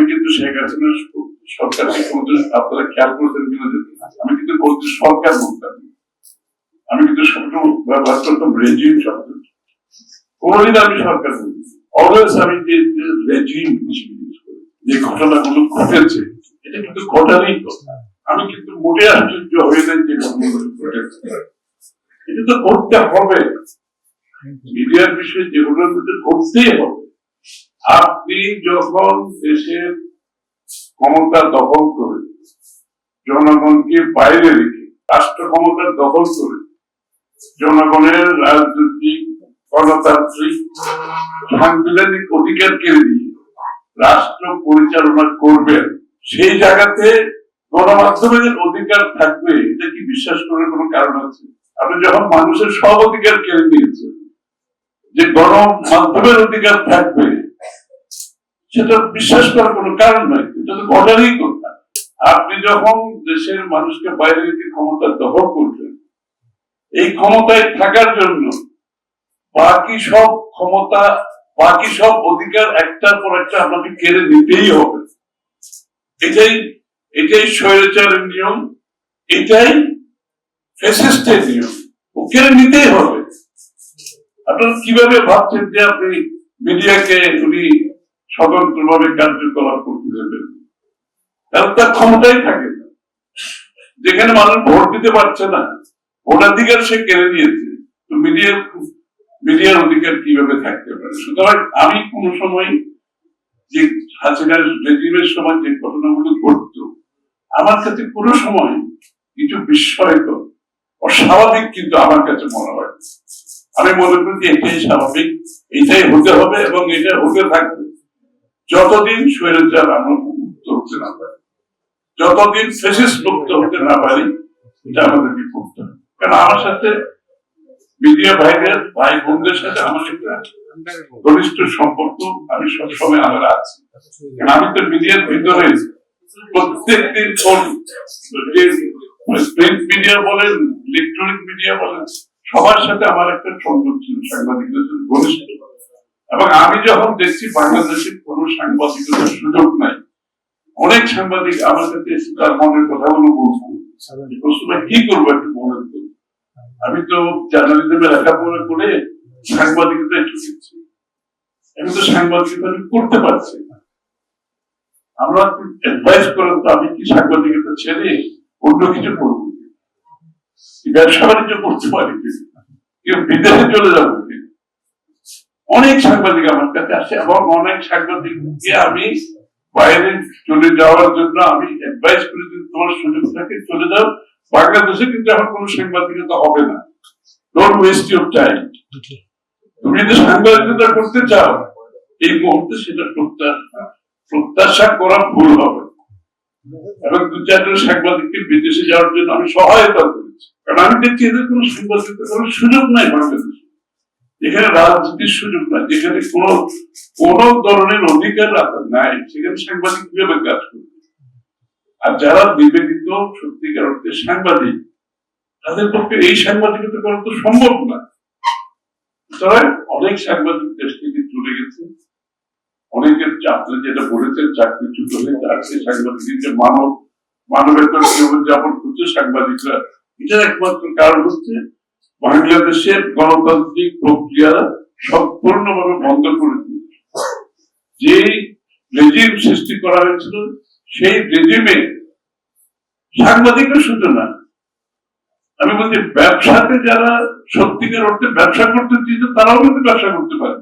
আমি কিন্তু শেখ হাসিনার সরকার কিন্তু আপনারা খেয়াল করতেন কিনা আমি কিন্তু বলছি সরকার বলতাম আমি কিন্তু রেজিম শব্দ। কোনোদিন আমি সরকার বলি অলওয়েজ আমি যে রেজিম। যে ঘটনাগুলো ঘটেছে এটা কিন্তু ঘটারই আমি কিন্তু মোটে আশ্চর্য হয়ে যাই যে ঘটনাগুলো ঘটেছে। এটা তো করতে হবে। মিডিয়ার বিষয়ে যে ঘটনাগুলো করতেই হবে। আপনি যখন দেশের ক্ষমতা দখল করে, জনগণকে বাইরে রেখে, রাষ্ট্র ক্ষমতা দখল করে, জনগণের রাজনৈতিক, গণতান্ত্রিক সাংবিধানিক অধিকার কেড়ে দিয়ে রাষ্ট্র পরিচালনা করবেন সেই জায়গাতে গণমাধ্যমের অধিকার থাকবে, এটা কি বিশ্বাস করার কোনো কারণ আছে? আপনি যখন মানুষের সব অধিকার কেড়ে নিয়েছেন, যে গণমাধ্যমের অধিকার থাকবে সেটা বিশ্বাস করার কোনো কারণ নাই, এটা তো ঘটারই কথা। আপনি যখন দেশের মানুষকে বাইরে রেখে ক্ষমতা দখল করবেন, এই ক্ষমতায় থাকার জন্য বাকি সব ক্ষমতা, বাকি সব অধিকার একটার পর একটা আপনাকে কেড়ে নিতেই হবে। এটাই এটাই স্বৈরাচারের নিয়ম, এটাই ফেসিস্টের নিয়ম। ও কেড়ে নিতেই হবে। আপনারা কীভাবে ভাবছেন যে আপনি মিডিয়াকে উনি স্বতন্ত্রভাবে কার্যকলাপ করতে দেবেন তার ক্ষমতাই থাকে যেখানে মানুষ ভোট দিতে পারছে না, ভোটাধিকার সে কেড়ে নিয়েছে। তো মিডিয়ার মিডিয়ার অধিকার কীভাবে থাকতে পারে? সুতরাং আমি কোন সময় যে হাসিনার রেজিমের সময় যে ঘটনাগুলো ঘটত, আমার কাছে কোনো সময় কিছু বিস্ময়কর, অস্বাভাবিক কিন্তু আমার কাছে মনে হয় আমি মনে করি যে এটাই স্বাভাবিক, এটাই হতে হবে এবং এটা হতে থাকবে। যতদিন স্বৈরাচার আমরা মুক্ত হতে না পারি, যতদিন ফেসিস মুক্ত হতে না পারি, এটা আমাদেরকে করতে হবে। কারণ আমার সাথে মিডিয়া ভাইদের ভাই বোনদের সাথে আমার একটা ঘনিষ্ঠ সম্পর্ক, আমি সবসময় আমার আছে। আমি তো মিডিয়ার ভিতরে প্রত্যেকদিন ফোন প্রিন্ট মিডিয়া বলেন ইলেকট্রনিক মিডিয়া বলেন, সবার সাথে আমার একটা সংযোগ ছিল, সাংবাদিকদের ঘনিষ্ঠ এবং আমি যখন দেখছি বাংলাদেশে কোনো সাংবাদিকতার সুযোগ নাই অনেক সাংবাদিক আমার কাছে এসে তার মনের কথাগুলো বলতো প্রশ্নটা কি করব একটু বলেন তো? আমি তো জার্নালিজমে লেখাপড়া করে সাংবাদিকতা একটু শিখছি। আমি তো সাংবাদিকতা করতে পারছি না। আমরা অ্যাডভাইস করেন তো আমি কি সাংবাদিকতা ছেড়ে অন্য কিছু করব? ব্যবসা বাণিজ্য করতে পারি কেউ বিদেশে চলে যাব? অনেক সাংবাদিক আমার কাছে আসে এবং অনেক সাংবাদিককে আমি বাইরে চলে যাওয়ার জন্য আমি অ্যাডভাইস করি যদি তোমার সুযোগ থাকে চলে যাও। বাংলাদেশে কিন্তু এখন কোনো সাংবাদিকতা হবে না। ডোন্ট ওয়েস্ট ইউর টাইম তুমি যদি সাংবাদিকতা করতে চাও, এই মুহূর্তে সেটা প্রত্যাশা প্রত্যাশা করা ভুল হবে। এবং দু চারজন সাংবাদিককে বিদেশে যাওয়ার জন্য আমি সহায়তা করেছি। কারণ আমি দেখছি এদের কোনো সাংবাদিকতা করার সুযোগ নাই বাংলাদেশে। যেখানে রাজনীতির সুযোগ নাই, যেখানে কোন কোন ধরনের অধিকার নাই, সেখানে সাংবাদিক কীভাবে কাজ করবে। আর যারা বিবেচিত সত্যিকার অর্থে সাংবাদিক, তাদের পক্ষে এই সাংবাদিকতা করা তো সম্ভব না। অনেক সাংবাদিক দেশ থেকে চলে গেছে। অনেকের চাকরি যেটা বলেছেন, চাকরি চুট হয়ে যাচ্ছে সাংবাদিকদের মানব, মানবেতর জীবনযাপন করছে সাংবাদিকরা, এটার একমাত্র কারণ হচ্ছে বাংলাদেশের গণতান্ত্রিক প্রক্রিয়া সম্পূর্ণভাবে বন্ধ করে দিয়েছে। যে রেজিম সৃষ্টি করা হয়েছিল, সেই রেজিমে সাংবাদিকের শুধু না, আমি বলছি ব্যবসাতে যারা সত্যিকার অর্থে ব্যবসা করতে চেয়েছে তারাও কিন্তু ব্যবসা করতে পারে